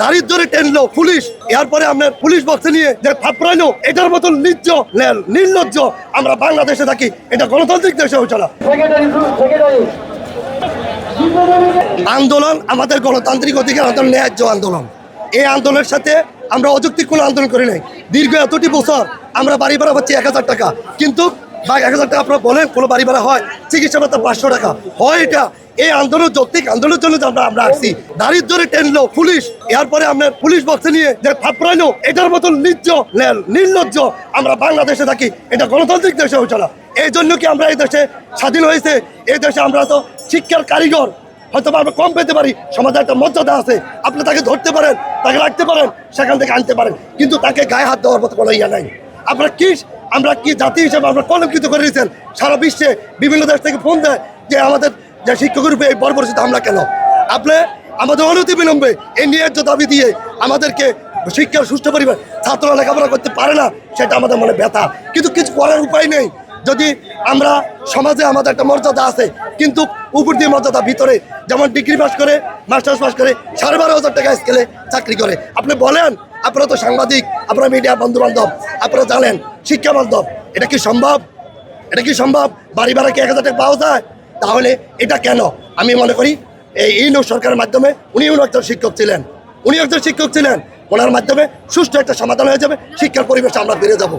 দারিদ্রে টেনলো পুলিশ, এরপরে আপনার পুলিশ বক্সে নিয়ে যে থাপড়াইলো, এটার মতন নির্লজ্জ আমরা বাংলাদেশে থাকি। এটা গণতান্ত্রিক দেশে না। আন্দোলন আমাদের গণতান্ত্রিক অধিকার আন্দোলন ন্যায্য আন্দোলন। এই আন্দোলনের সাথে আমরা অযৌক্তিক কোনো আন্দোলন করি নাই। দীর্ঘ এতটি বছর আমরা বাড়ি ভাড়া পাচ্ছি এক হাজার টাকা। কিন্তু বা এক হাজার টাকা আপনারা বলেন, কোনো বাড়ি ভাড়া হয়, চিকিৎসা ভাতা পাঁচশো টাকা। হয় এটা। এই আন্দোলন যৌক্তিক আন্দোলনের জন্য আমরা আমরা আসছি। দারিদ্রে টেনলো পুলিশ। এরপরে আপনার পুলিশ বক্সে নিয়ে যে থাপড়াইলো, এটার মতন নির্য নির্লজ্জ আমরা বাংলাদেশে থাকি। এটা গণতান্ত্রিক দেশে হচ্ছে না। এই জন্য কি আমরা এই দেশে স্বাধীন হয়েছে? এই দেশে আমরা তো শিক্ষার কারিগর। হয়তো আমরা কম পেতে পারি। সমাজে একটা মর্যাদা আছে। আপনি তাকে ধরতে পারেন, তাকে রাখতে পারেন, সেখান থেকে আনতে পারেন। কিন্তু তাকে গায়ে হাত দেওয়ার মতো কোনো ইয়া নাই। আপনার কি আমরা কি জাতি হিসেবে আমরা কলঙ্কিত করে দিয়েছেন? সারা বিশ্বে বিভিন্ন দেশ থেকে ফোন দেয় যে আমাদের যে শিক্ষকের উপরে এই বর্বরচিত হামলা কেন? আপনি আমাদের অনতি বিলম্বে এই ন্যায্য দাবি দিয়ে আমাদেরকে শিক্ষার সুস্থ পরিবার ছাত্ররা লেখাপড়া করতে পারে না, সেটা আমাদের মনে ব্যথা। কিন্তু কিছু করার উপায় নেই। যদি আমরা সমাজে আমাদের একটা মর্যাদা আছে, কিন্তু উপর দিয়ে মর্যাদা ভিতরে, যেমন ডিগ্রি পাস করে, মাস্টার্স পাস করে, সাড়ে বারো হাজার টাকা স্কেলে চাকরি করে। আপনি বলেন, আপনারা তো সাংবাদিক, আপনারা মিডিয়া বন্ধু বান্ধব আপনারা জানেন, শিক্ষা বান্ধব, এটা কি সম্ভব? এটা কি সম্ভব? বাড়ি ভাড়া কি এক হাজার টাকা পাওয়া যায়? তাহলে এটা কেন? আমি মনে করি, এই ইউনিয়ন সরকারের মাধ্যমে উনিও একজন শিক্ষক ছিলেন। উনি একজন শিক্ষক ছিলেন। ওনার মাধ্যমে সুষ্ঠু একটা সমাধান হয়ে যাবে, শিক্ষার পরিবেশে আমরা বেড়ে যাব।